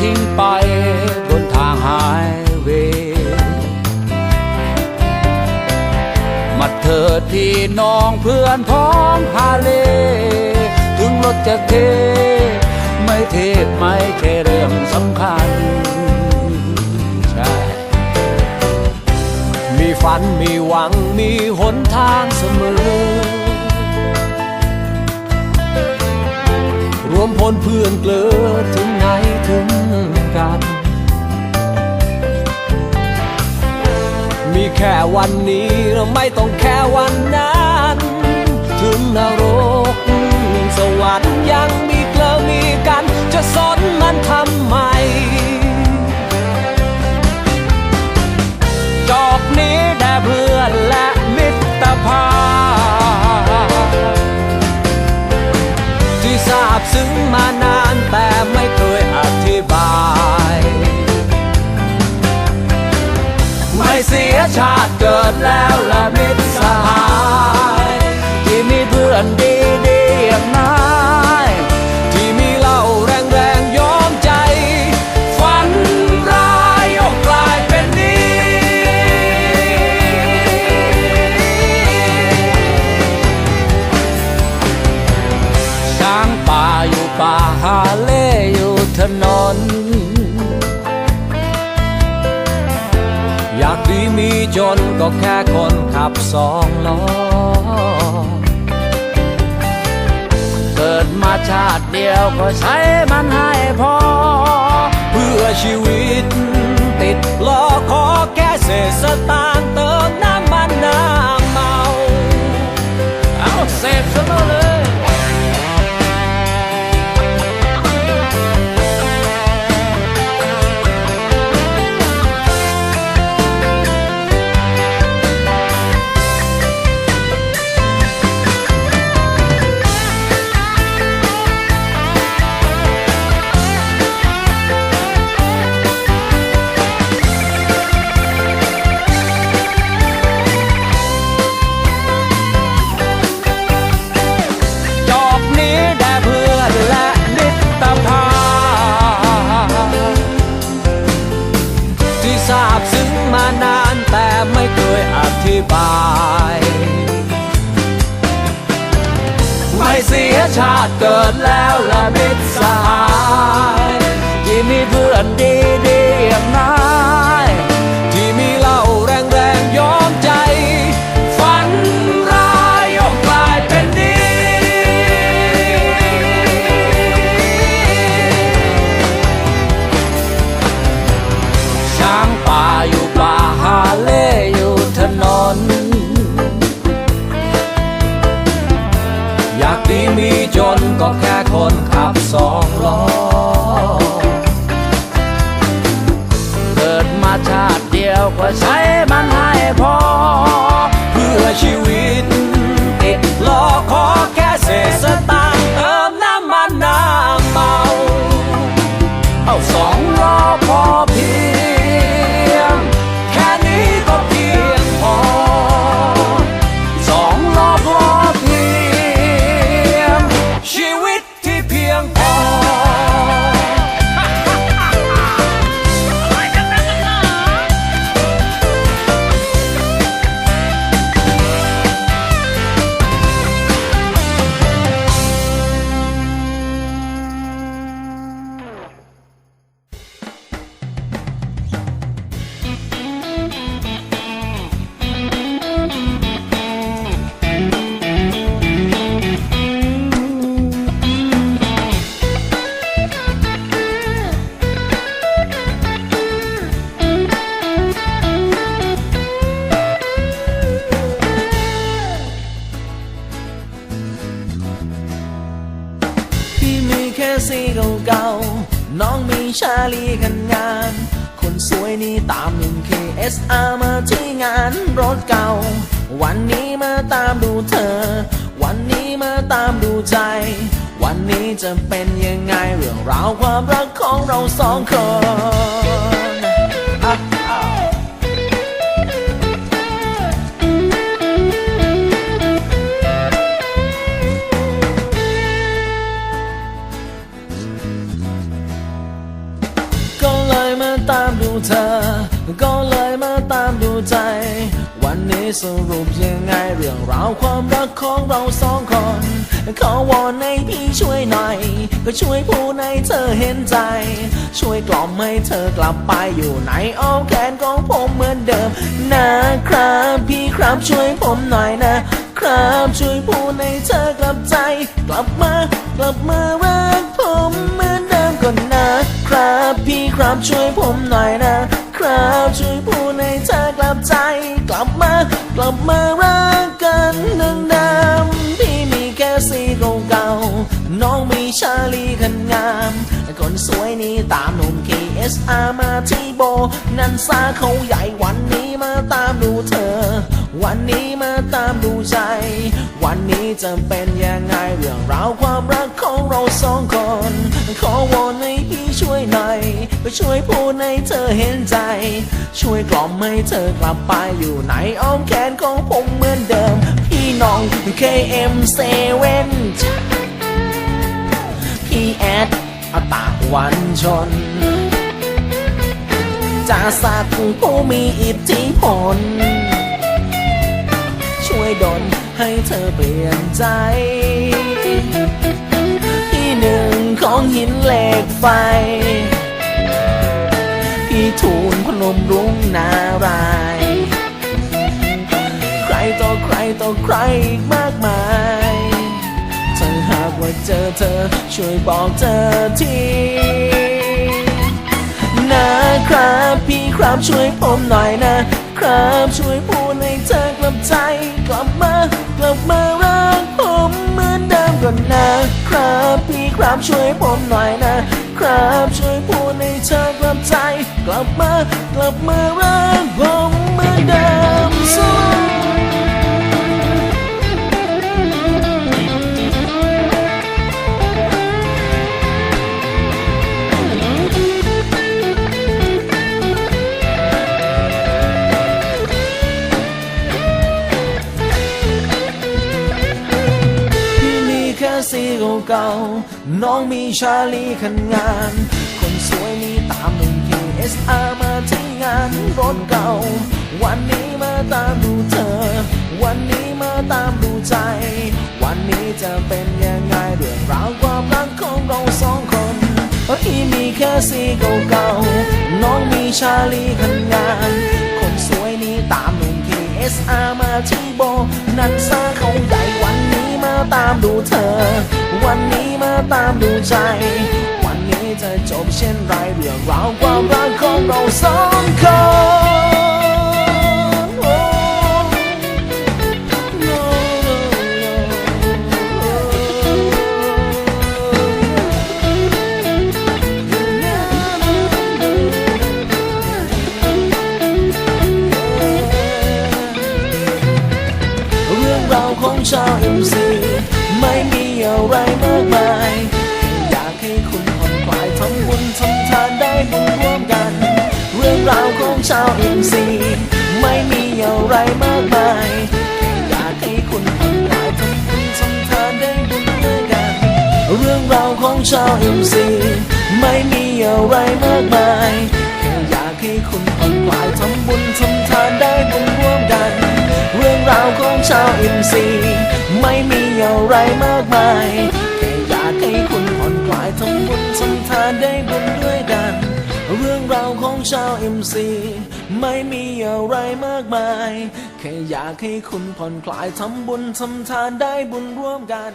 ทิ้งไปบนทางหายเวมาเถิดพี่น้องเพื่อนพ้องฮาเล ถึงรถจะเท ไม่เทไม่แค่เรื่องสำคัญใช่มีฝันมีหวังมีหนทางเสมอ วมพลเพื่อนเกลือถึงไหนถึงกัน มีแค่วันนี้เราไม่ต้องแค่วันนั้น ถึงนรกสวรรค์ยังมีเกลือมีกัน จะสนมันทำไม จอกนี้แด่เพื่อนและ ดแล้วและมิตรสหาย ที่มีเพื่อนดี จนก็แค่คนขับสองล้อ เกิดมาชาติเดียวก็ใช้มันให้พอ เพื่อชีวิตติดล้อขอแค่เศษสตางค์ บาย ไม่เสียชาติเกิดแล้วละมิตรสหายที่มีเพื่อนดี พี่มีแค่สีเก่าๆ น้องมีชาลีกันงาน คนสวยนี่ตามหนึ่ง KSR มาที่งานรถเก่า วันนี้มาตามดูเธอ วันนี้มาตามดูใจ วันนี้จะเป็นยังไงเรื่องราวความรักของเราสองคน เธอ ก็เลยมาตามดูใจ วันนี้สรุปยังไงเรื่องราวความรักของเราสองคน ขอวอนให้พี่ช่วยหน่อย ก็ช่วยพูดให้เธอเห็นใจ ช่วยกล่อมให้เธอกลับไปอยู่ในอ้อมแขนของผมเหมือนเดิม นะครับพี่ครับช่วยผมหน่อยนะครับช่วยพูดให้เธอกลับใจ กลับมากลับมารักผมเหมือน ครับช่วยผมหน่อยนะ ครับช่วยพูดให้เธอกลับใจ กลับมา กลับมารักกันดังเดิมพี่มีแค่สีเก่าๆน้องมีชาลีคันงามคนสวยนี้ตามหนุ่ม KSR มาที่โบ นันซาเขาใหญ่วันนี้มาตามดูเธอ วันนี้มาตามดูใจ วันนี้จะเป็นยังไงเรื่องราวความรักของเราสองคน ขอวอนใก็ช่วยพูดให้เธอเห็นใจ ช่วยกล่อมให้เธอกลับไปอยู่ในอ้อมแขนของผมเหมือนเดิม พี่น้อง KM7 พี่แอดอตาวันชนจะสักผู้มีอิทธิพล ช่วยดลให้เธอเปลี่ยนใจ ที่หนึ่งของหินเหล็กไฟ ทูลพนมรุ้งนารายใครต่อใครต่อใครอีกมากมายถ้าหากว่าเจอเธอช่วยบอกเธอทีนะครับพี่ครับช่วยผมหน่อยนะครับ ช่วยพูดให้เธอกลับใจ กลับมากลับมารักผมเหมือนเดิมก่อนนะครับ พี่ครับช่วยผมหน่อยนะ ครับช่วยพูดให้เธอกลับใจ กลับมากลับมารักผมเหมือนเดิมสู้ สีเก่าๆ น้องมีชาลีคันงาน คนสวยนี้ตามหนุ่ม KSR มาที่งานรถเก่า วันนี้มาตามดูเธอ วันนี้มาตามดูใจ วันนี้จะเป็นยังไงเรื่องราวความรักของเราสองคนพี่มีแค่สีเก่าๆ น้องมีชาลีคันงาน คนสวยนี้ตามหนุ่ม KSR มาที่โบ นันซาเขาใหญ่วัน ตามดูเธอ วันนี้มาตามดูใจ วันนี้จะจบเช่นไรเรื่องราวความรักของเราสองคนโอ้ no, no, no. เรื่องราวของชาวเอ็มซี รื่องราวของชาวอ็มซีไม่มีอะไรมากมาย อยากให้คุณผ่อนคลายทำบุญทำทานได้บุญด้วยกัน เรื่องราวของชาวอ็มซีไม่มีอะไรมากมายแค่อยากให้คุณผ่อนคลายทำบุญทำทานได้บุญร่วมกัน เรื่องราวของชาวอ็มซี ชาวเอ็มซีไม่มีอะไรมากมาย แค่อยากให้คุณผ่อนคลายทำบุญทำทานได้บุญร่วมกัน